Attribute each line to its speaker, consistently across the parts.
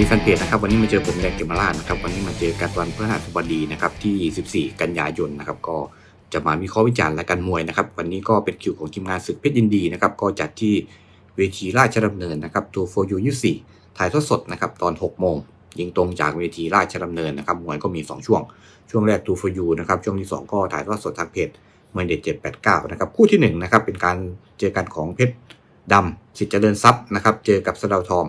Speaker 1: ดีแฟนเพจนะครับวันนี้มาเจอผมแดงเกมมาลาดนะครับวันนี้มาเจอกันวันพฤหัสบดีนะครับที่ 14 กันยายนนะครับก็จะมาวิเคราะห์วิจารณ์และกันมวยนะครับวันนี้ก็เป็นคิวของทีมงานศึกเพชรยินดีนะครับก็จัดที่เวทีราชดำเนินนะครับตัวโฟยูยี่สี่ถ่ายทอดสดนะครับตอน 6 โมง ยิงตรงจากเวทีราชดำเนินนะครับมวยก็มี 2 ช่วง ช่วงแรกตูโฟยูนะครับช่วงที่ 2 ก็ถ่ายทอดสดทางเพจเมวยเด็ด789นะครับคู่ที่1นะครับเป็นการเจอกันของเพชรดำสิทธิ์เจริญทรัพย์นะครับเจอกับสดาวทอง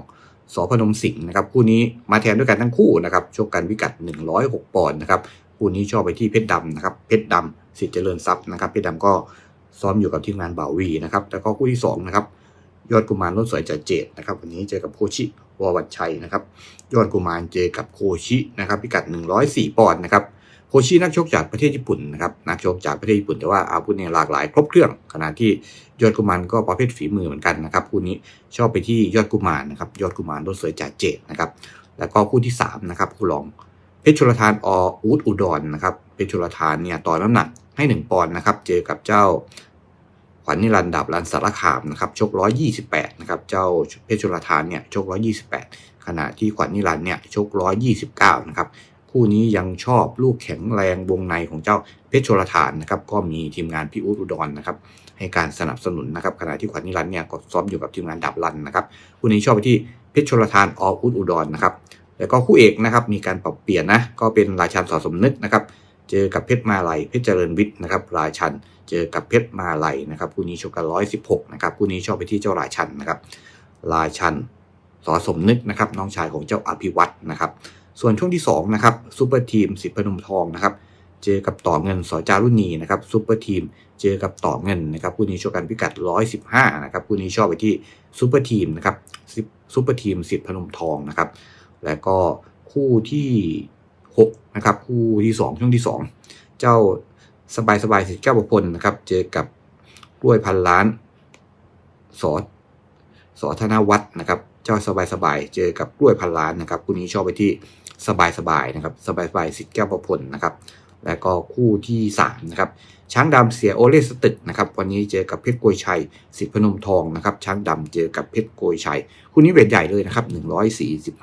Speaker 1: สพนมสิงห์นะครับคู่นี้มาแทนด้วยกันทั้งคู่นะครับชกกันพิกัด 106 ปอนด์นะครับคู่นี้ชอบไปที่เพชรดำนะครับเพชรดำสิทธิ์เจริญทรัพย์นะครับเพชรดำก็ซ้อมอยู่กับทีมงานบ่าวีนะครับแล้วก็คู่ที่สองนะครับยอดกุมารรถสวยจ่าเจดนะครับวันนี้เจอกับโคชิววัชชัยนะครับยอดกุมารเจอกับโคชินะครับพิกัด 104 ปอนด์นะครับ โคชินักชกจากประเทศญี่ปุ่นนะครับนักชกจากประเทศญี่ปุ่นแต่ว่าอาวุธเนี่ยหลากหลายครบเครื่องขณะที่ยอดกุมารก็ประเภทฝีมือเหมือนกันนะครับคู่นี้ชอบไปที่ยอดกุมารนะครับยอดกุมารรถสวยจ่าเจตนะครับแล้วก็คู่ที่3นะครับคู่รองเพชรชลทานออูดอุดรนะครับเพชรชลทานเนี่ยต่อน้ำหนักให้ 1 ปอนด์นะครับเจอกับเจ้าขวัญนิรันดับรันสารคามนะครับชก 128นะครับเจ้าเพชรชลทานเนี่ยชก 128 ขณะที่ขวัญนิรันเนี่ยชก 129นะครับ คู่นี้ยังชอบลูกแข็งแรงวงในของเจ้าเพชรชลทานนะครับก็มีทีมงานพี่อูดอุดรนะครับให้การสนับสนุนนะครับขณะที่ขวัญนิรันด์เนี่ยก็ซ้อมอยู่กับทีมงานดับรันนะครับคู่นี้ชอบไปที่เพชรชลทานออุดอุดรนะครับแล้วก็คู่เอกนะครับมีการปรับเปลี่ยนนะก็เป็นราชันสอสมนึกนะครับเจอกับเพชรมาลัยเพชรเจริญวิทย์นะครับราชันเจอกับเพชรมาลัยนะครับคู่นี้ชกกันร้อยสิบหกนะครับคู่นี้ชอบไปที่เจ้าราชันนะครับราชันสอสมนึกนะครับน้องชายของเจ้าอภิวัตนะครับ ส่วนช่วงที่สองนะครับซูเปอร์ทีมสิทธิพนมทองนะครับเจอกับต่อเงินสอจารุณีนะครับซูเปอร์ทีมเจอกับต่อเงินนะครับคู่นี้ชกกันพิกัด 115นะครับคู่นี้ชอบไปที่ซูเปอร์ทีมนะครับซูเปอร์ทีมสิทธิพนมทองนะครับแล้วก็คู่ที่6นะครับคู่ที่ 2 ช่วงที่ 2 เจ้าสบายสบายสิทธิ์แก้วประพลนะครับเจอกับกล้วยพันล้านสอสอธนวัฒน์นะครับ เจ้าสบายสบายเจอกับกล้วยพันล้านนะครับคู่นี้ชอบไปที่ สบายสบายนะครับสบายสบายสิทธิ์แก้วประพลนะครับแล้วก็คู่ที่3นะครับช้างดำเสียโอเลสตึกนะครับวันนี้เจอกับเพชรโกยชัยสิทธิพนมทองนะครับช้างดำเจอกับเพชรโกยชัยคู่นี้เวทใหญ่เลยนะครับ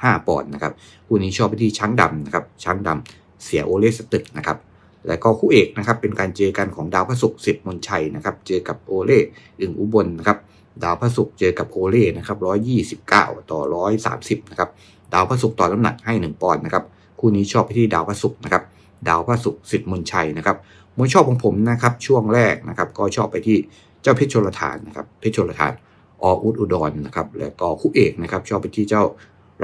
Speaker 1: 145ปอนด์นะครับคู่นี้ชอบไปที่ช้างดำนะครับช้างดำเสียโอเลสตึกนะครับ แล้วก็คู่เอกนะครับเป็นการเจอกันของดาวพระศุกร์สิทธิ์มนชัยนะครับเจอกับโอเล่อึ่งอุบลนะครับดาวพระศุกร์เจอกับโอเล่นะครับ129ต่อ130นะครับดาวพระศุกร์ต่อน้ำหนักให้1ปอนด์นะครับคู่นี้ชอบไปที่ดาวพระศุกร์นะครับดาวพระศุกร์สิทธิ์มนชัยนะครับมวยชอบของผมนะครับช่วงแรกนะครับก็ชอบไปที่เจ้าเพชรชลทานนะครับเพชรชลทานออุดอุดรนะครับแล้วก็คู่เอกนะครับชอบไปที่เจ้า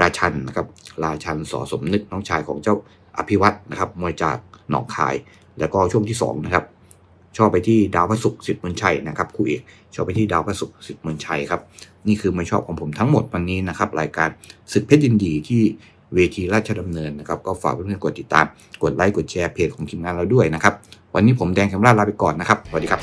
Speaker 1: ราชันนะครับราชันสอสมนึกน้องชายของเจ้าอภิวัตนะครับมวยจาก หนองคาย แล้วก็ช่วงที่2นะครับชอบไปที่ดาวพระศุกร์สิทธิ์เมืองชัยนะครับคู่เอกชอบไปที่ดาวพระศุกร์สิทธิ์เมืองชัยครับนี่คือมวยชอบของผมทั้งหมดวันนี้นะครับรายการศึกเพชรยินดีที่เวทีราชดำเนินนะครับก็ฝากเพื่อนๆกดติดตาม กดไลค์กดแชร์เพจของทีมงานเราด้วยนะครับวันนี้ผมแดงคำราลาไปก่อนนะครับสวัสดีครับ